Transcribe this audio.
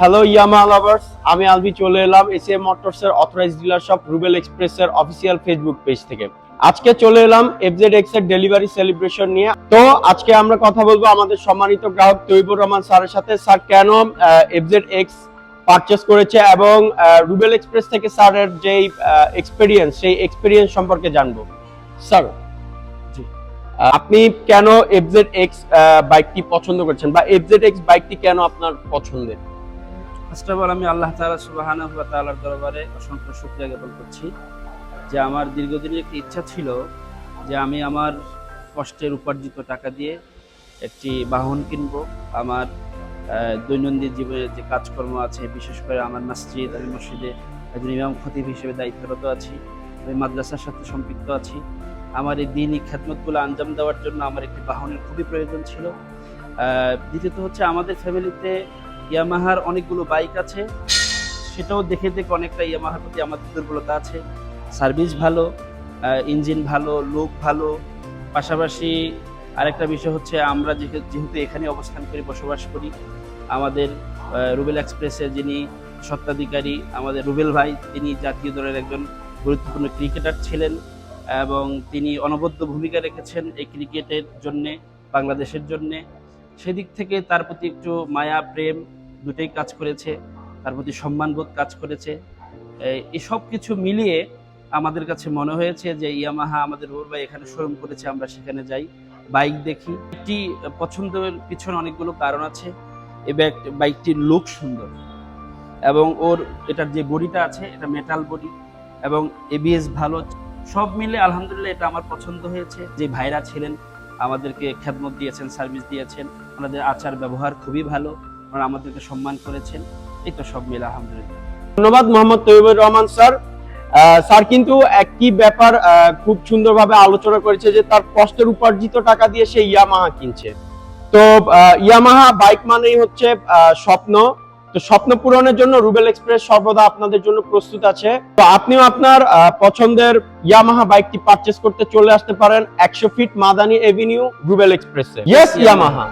Hello ইয়ামা lovers আমি আলবি চলে এলাম এসএম মোটরস এর authorise dealer shop Rubel Express এর অফিসিয়াল ফেসবুক পেজ থেকে। আজকে চলে এলাম এফজেড এক্সের ডেলিভারি সেলিব্রেশন নিয়ে। তো আজকে আমরা কথা বলব আমাদের সম্মানিত গ্রাহক তৈবুর রহমান স্যারের সাথে। স্যার কেন এফজেড এক্স পারচেস করেছে এবং রুবেল এক্সপ্রেস থেকে স্যারের যেই এক্সপেরিয়েন্স সেই এক্সপেরিয়েন্স সম্পর্কে জানব। স্যার আপনি কেন এফজেড এক্স বাইকটি পছন্দ করছেন বা এফজেড এক্স বাইকটি কেন আপনার পছন্দের? ফার্স্ট অফ অল আমি আল্লাহ তালা সুবহানাহু ওয়া তাআলার দরবারে অসংখ্য শুকরিয়া জ্ঞাপন করছি যে আমার দীর্ঘদিনের একটি ইচ্ছা ছিল যে আমি আমার কষ্টের উপার্জিত টাকা দিয়ে একটি বাহন কিনব। আমার দৈনন্দিন জীবনের যে কাজকর্ম আছে, বিশেষ করে আমার মসজিদ, আমি মসজিদে একজন ইমাম খতিব হিসেবে দায়িত্বরত আছি, আমি মাদ্রাসার সাথে সম্পৃক্ত আছি। আমার এই দিনই খেদমতগুলো আঞ্জাম দেওয়ার জন্য আমার একটি বাহনের খুবই প্রয়োজন ছিল। দ্বিতীয়ত হচ্ছে আমাদের ফ্যামিলিতে ইয়ামাহার অনেকগুলো বাইক আছে। সেটাও দেখে দেখে অনেকটা ইয়ামাহার প্রতি আমাদের দুর্বলতা আছে। সার্ভিস ভালো ইঞ্জিন ভালো, লুক ভালো। পাশাপাশি আরেকটা বিষয় হচ্ছে আমরা যেহে- যেহেতু এখানে অবস্থান করি বসবাস করি, আমাদের রুবেল এক্সপ্রেসের যিনি স্বত্বাধিকারী, আমাদের রুবেল ভাই, তিনি জাতীয় দলের একজন গুরুত্বপূর্ণ ক্রিকেটার ছিলেন এবং তিনি অনবদ্য ভূমিকা রেখেছেন এই ক্রিকেটের জন্যে, বাংলাদেশের জন্যে। সেদিক থেকে তার প্রতি একটু মায়া, প্রেম দুটোই কাজ করেছে, তার প্রতি সম্মানবোধ কাজ করেছে। এই- এই সব কিছু মিলিয়ে আমাদের কাছে মনে হয়েছে যে ইয়ামাহা আমাদের রুহুল ভাই এখানে শোরুম করেছে, আমরা সেখানে যাই, বাইক দেখি। একটি পছন্দের পিছনে অনেকগুলো কারণ আছে এই বাইক- বাইকটির লুক সুন্দর এবং ওর এটার যে বডিটা আছে, এটা মেটাল বডি এবং এবিএস ভালো। সব মিলে আলহামদুলিল্লাহ এটা আমার পছন্দ হয়েছে। যে ভাইরা ছিলেন আমাদেরকে খেদমত দিয়েছেন সার্ভিস দিয়েছেন। ওনাদের আচার ব্যবহার খুবই ভালো। ওনারা আমাদেরকে সম্মান করেছেন। এই তো সব মিলে আলহামদুলিল্লাহ। ধন্যবাদ মোহাম্মদ তৈবুর রহমান স্যার। স্যার কিন্তু একটি ব্যাপার খুব সুন্দরভাবে আলোচনা করেছে যে তার কষ্টের উপার্জিত টাকা দিয়ে সে ইয়ামাহা কিনছে। তো ইয়ামাহা বাইক মানেই হচ্ছে স্বপ্ন। তো স্বপ্ন পূরণের জন্য রুবেল এক্সপ্রেস সর্বদা আপনাদের জন্য প্রস্তুত আছে। তো আপনিও আপনার পছন্দের ইয়ামাহা বাইকটি পারচেস করতে চলে আসতে পারেন একশো ফিট মাদানি এভিনিউ রুবেল এক্সপ্রেসে। Yes Yamaha